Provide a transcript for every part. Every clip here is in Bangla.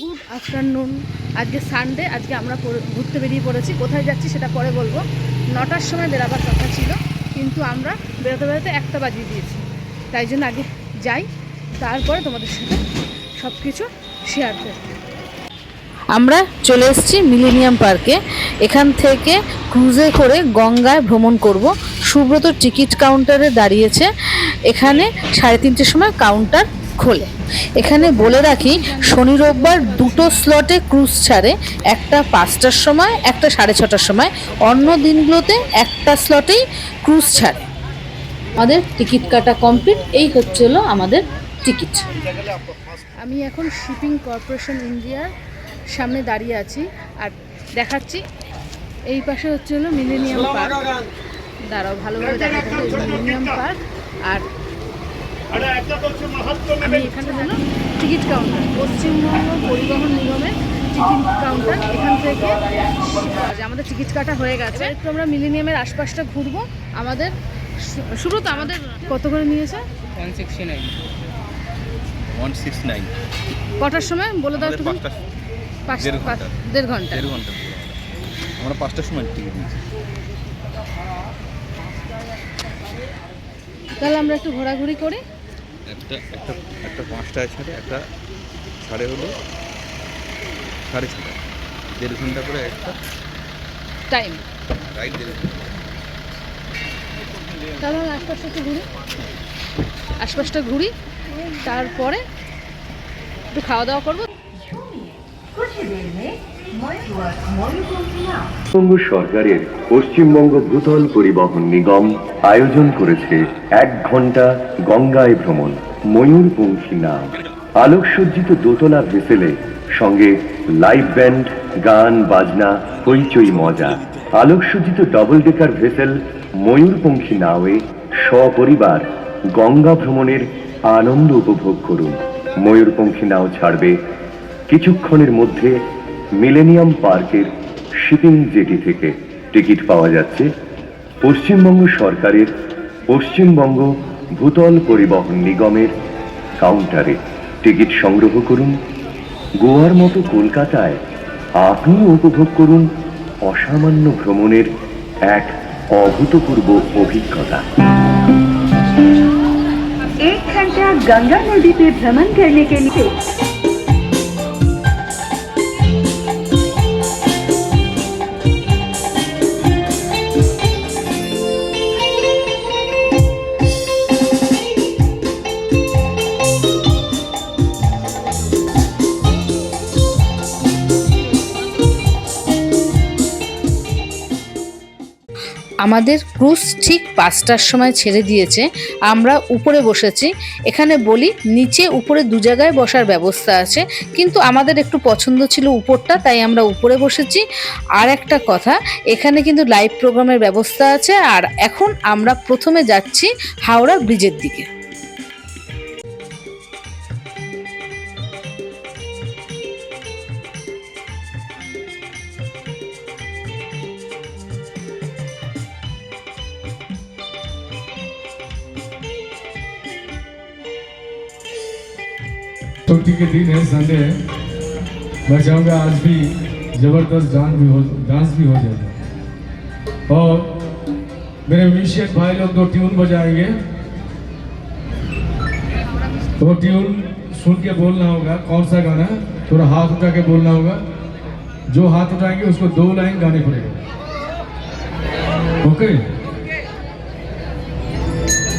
Good afternoon. আজকে সানডে আজকে আমরা ঘুরতে বেরিয়ে পড়েছি। কোথায় যাচ্ছি সেটা পরে বলব। নটার সময় বেরাবার কথা ছিল, কিন্তু আমরা বেরোতে বেরোতে একটা বাজিয়ে দিয়েছি। তাই জন্য আগে যাই, তারপরে তোমাদের সাথে সব কিছু শেয়ার করব। আমরা চলে এসেছি মিলেনিয়াম পার্কে এখান থেকে ক্রুজে করে গঙ্গায় ভ্রমণ করব। সুব্রত টিকিট কাউন্টারে দাঁড়িয়েছে। এখানে সাড়ে তিনটের সময় কাউন্টার খোলে। এখানে বলে রাখি, শনি রোববার দুটো স্লটে ক্রুজ ছাড়ে, একটা পাঁচটার সময়, একটা সাড়ে ছটার সময়। অন্য দিনগুলোতে একটা স্লটেই ক্রুজ ছাড়ে। আমাদের টিকিট কাটা কমপ্লিট এই হচ্ছে হলো আমাদের টিকিট। আমি এখন শিপিং কর্পোরেশন ইন্ডিয়ার সামনে দাঁড়িয়ে আছি, আর দেখাচ্ছি, এই পাশে হচ্ছে হলো মিলেনিয়াম পার্ক দাঁড়াও, ভালোভাবে দেখাতে মিলেনিয়াম পার্ক আর আমি এখানে হলো টিকিট কাউন্টার পশ্চিমবঙ্গ পরিবহন নিগমের টিকিট কাউন্টার এখান থেকে আমাদের টিকিট কাটা হয়ে গেছে। একটু আমরা মিলেনিয়ামের আশপাশটা ঘুরবো আমাদের সু- সুব্রত আমাদের কত করে নিয়েছে? One sixty nine one six nine কটার সময়? বলে দাও একটু পাঁচ দেড় ঘণ্টা। দেড় ঘণ্টা। আমরা পাঁচটার সময় টিকিট নিয়েছি। তাহলে আমরা একটু ঘোরাঘুরি করি। একটা একটা একটা পাঁচটায় ছাড়ে একটা সাড়ে হলো সাড়ে ছটা দেড় ঘণ্টা করে একটা টাইম রাইট দেড় ঘণ্টা তাহলে আমরা আশপাশটা একটু ঘুরি। আশপাশটা ঘুরি। তারপরে একটু খাওয়া দাওয়া করব। পশ্চিমবঙ্গ সরকারের পশ্চিমবঙ্গ ভূতল পরিবহন নিগম আয়োজন করেছে এক ঘণ্টা গঙ্গায় ভ্রমণ ময়ূরপঙ্খী নাম। আলোকসজ্জিত দোতলা ভেসেলে সঙ্গে লাইভ ব্যান্ড, গান, বাজনা, হইচই মজা। আলোকসজ্জিত ডবল ডেকার ভেসেল ময়ূরপঙ্খী নাওয়ে সপরিবার গঙ্গা ভ্রমণের আনন্দ উপভোগ করুন। ময়ূরপঙ্খী নাও ছাড়বে। কিছুক্ষণের মধ্যে মিলেনিয়াম পার্কের শিপিং জেটি থেকে টিকিট পাওয়া যাচ্ছে পশ্চিমবঙ্গ সরকারের পশ্চিমবঙ্গ ভূতল পরিবহন নিগমের কাউন্টারে টিকিট সংগ্রহ করুন গোয়ার মতো কলকাতায় আপনিও উপভোগ করুন অসামান্য ভ্রমণের এক অভূতপূর্ব অভিজ্ঞতা एक घंटा गंगा नदी पे भ्रमण करने के लिए আমাদের ক্রুজ ঠিক পাঁচটার সময় ছেড়ে দিয়েছে। আমরা উপরে বসেছি। এখানে বলি, নিচে উপরে দু জায়গায় বসার ব্যবস্থা আছে। কিন্তু আমাদের একটু পছন্দ ছিল উপরটা, তাই আমরা উপরে বসেছি। আর একটা কথা, এখানে কিন্তু লাইভ প্রোগ্রামের ব্যবস্থা আছে। আর এখন আমরা প্রথমে যাচ্ছি হাওড়া ব্রিজের দিকে। छुट्टी के दिन है संडे है। मैं चाहूँगा आज भी ज़बरदस्त डांस भी हो डांस भी हो जाएगा और मेरे म्यूजिशियन भाई लोग दो ट्यून बजाएँगे। वो ट्यून सुन के बोलना होगा, कौन सा गाना है? थोड़ा हाथ उठा के बोलना होगा। जो हाथ उठाएँगे, उसको दो लाइन गाने पड़ेगा। ओके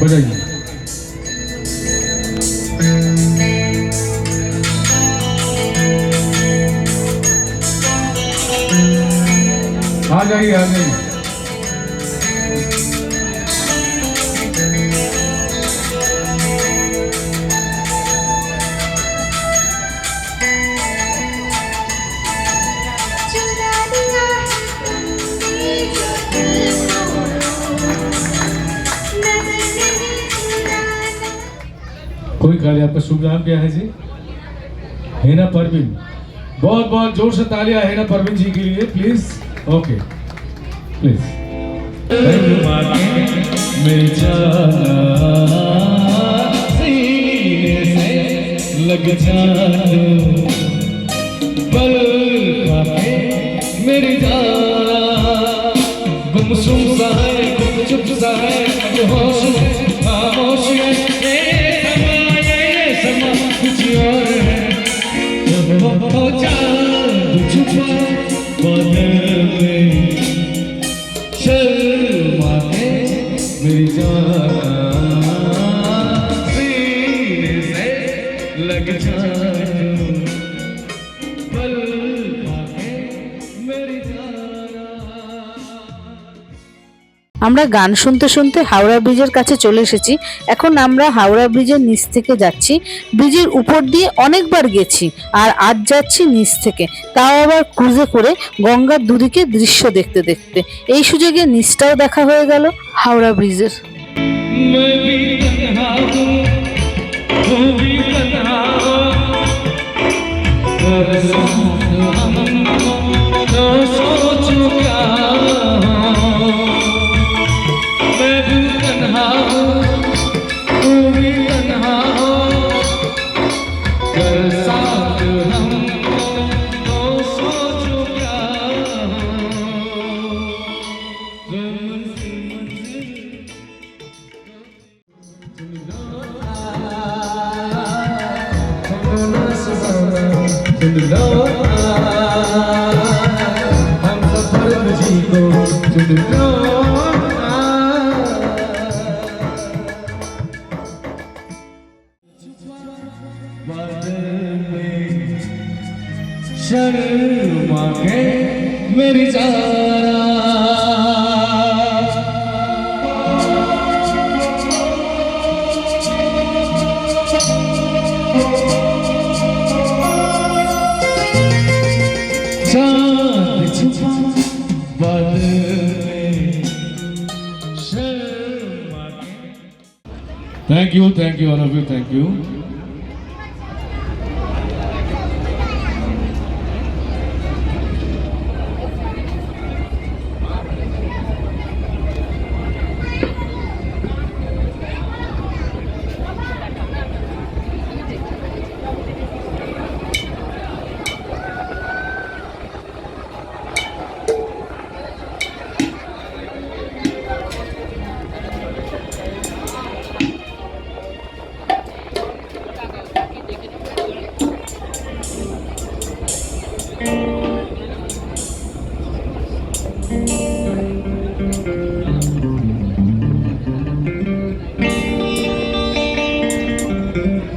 बजाइए। आ जाइए आ जाइए कोई है आपका शुभ नाम क्या है जी? हेना परवीन। बहुत बहुत ज़ोर से तालियाँ हेना परवीन जी के लिए प्लीज़ ओके प्लीज़ मिल सीने से लग जाना। पल खाके मेरी जान। गुमसुम सा है, गुम चुप सा है, बेहोश है, खामोश है। ये समा ये समा, कुछ और है। जब हो जाए छुपा बदल আমরা গান শুনতে শুনতে হাওড়া ব্রিজের কাছে চলে এসেছি। এখন আমরা হাওড়া ব্রিজের নিচ থেকে যাচ্ছি। ব্রিজের উপর দিয়ে অনেকবার গেছি আর আজ যাচ্ছি নিচ থেকে। তাও আবার ক্রুজে করে গঙ্গার দুদিকে দৃশ্য দেখতে দেখতে। এই সুযোগে নিচটাও দেখা হয়ে গেল হাওড়া ব্রিজের। मैं Thank you, thank you, all of you, thank you.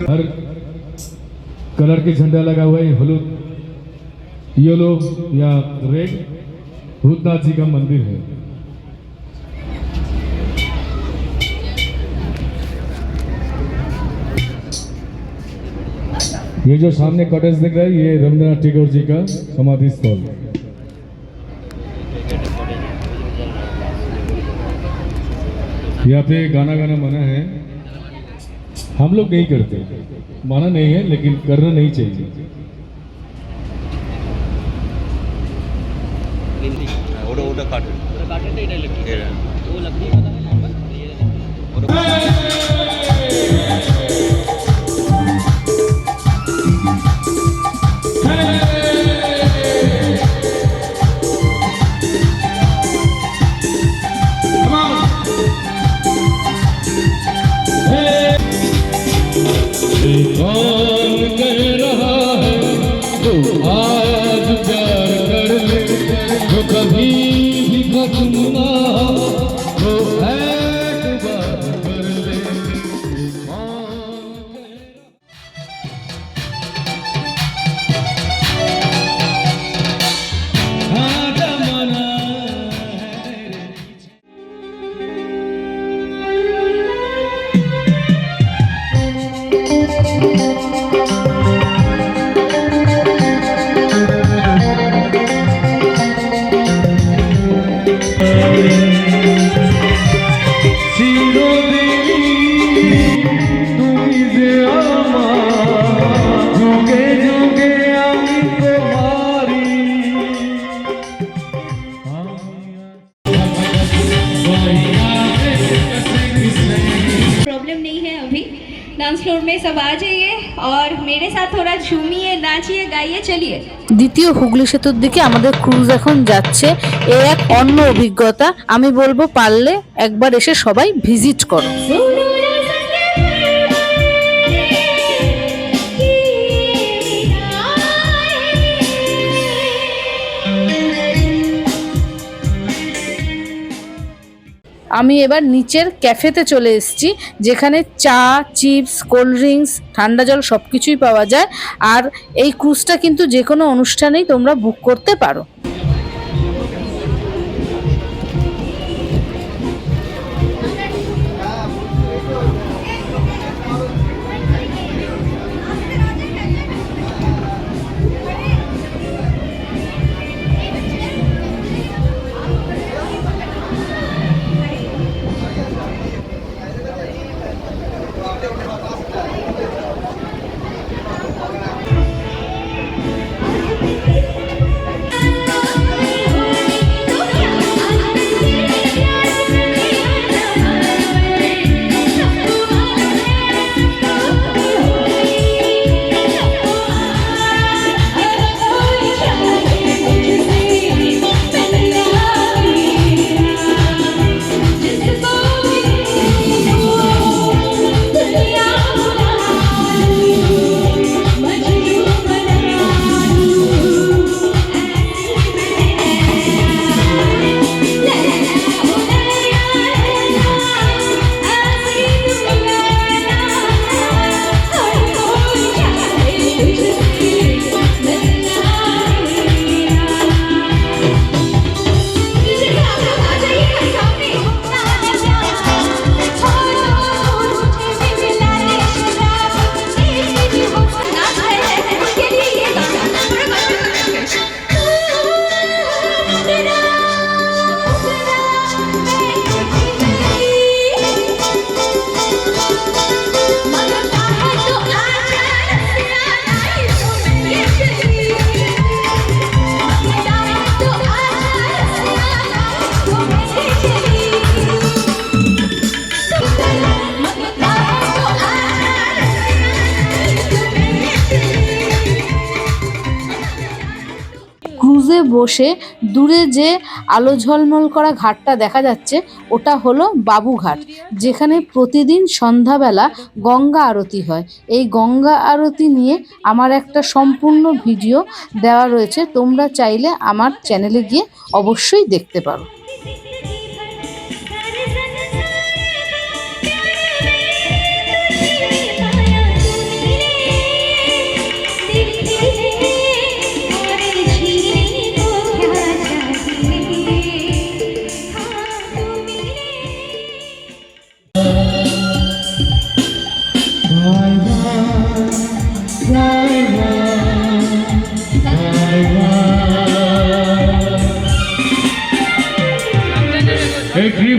हर कलर के झंडा लगा हुआ है, हलूद। येलो या रेड, भूतनाथ जी का मंदिर है। ये जो सामने कॉटेज दिख रहा है, ये रविंद्रनाथ टैगोर जी का समाधि स्थल। यहाँ पे गाना गाना मना है। हम लोग नहीं करते। माना नहीं है लेकिन करना नहीं चाहिए। ওটা और मेरे साथ थोड़ा झूमिए नाचिए गाइए चलिए দ্বিতীয় হুগলি সেতুর দিকে আমাদের ক্রুজ এখন যাচ্ছে এ এক অন্য অভিজ্ঞতা আমি বলবো পারলে একবার এসে সবাই ভিজিট করো আমি এবার নিচের ক্যাফেতে চলে এসেছি, যেখানে চা, চিপস, কোল্ড ড্রিঙ্কস, ঠান্ডা জল সব কিছুই পাওয়া যায়। আর এই ক্রুজটা কিন্তু যে কোনো অনুষ্ঠানেই তোমরা বুক করতে পারো। বসে দূরে যে আলো ঝলমল করা ঘাটটা দেখা যাচ্ছে, ওটা হলো বাবুঘাট, যেখানে প্রতিদিন সন্ধ্যাবেলা গঙ্গা আরতি হয়। এই গঙ্গা আরতি নিয়ে আমার একটা সম্পূর্ণ ভিডিও দেওয়া রয়েছে, তোমরা চাইলে আমার চ্যানেলে গিয়ে অবশ্যই দেখতে পারো।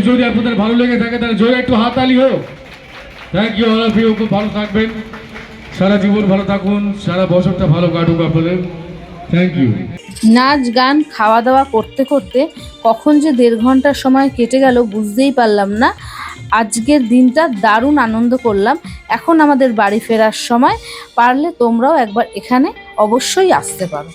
যদি আপনাদের ভালো লেগে থাকে, তাহলে জোরে একটু হাততালি হোক। Thank you all of you খুব ভালো থাকবেন। সারা জীবন ভালো থাকুন, সারা বছরটা ভালো কাটুক আপনাদের। থ্যাংক ইউ নাচ, গান খাওয়া দাওয়া করতে করতে কখন যে দেড় ঘণ্টার সময় কেটে গেল বুঝতেই পারলাম না। আজকের দিনটা দারুণ আনন্দ করলাম। এখন আমাদের বাড়ি ফেরার সময়, পারলে তোমরাও একবার এখানে অবশ্যই আসতে পারো।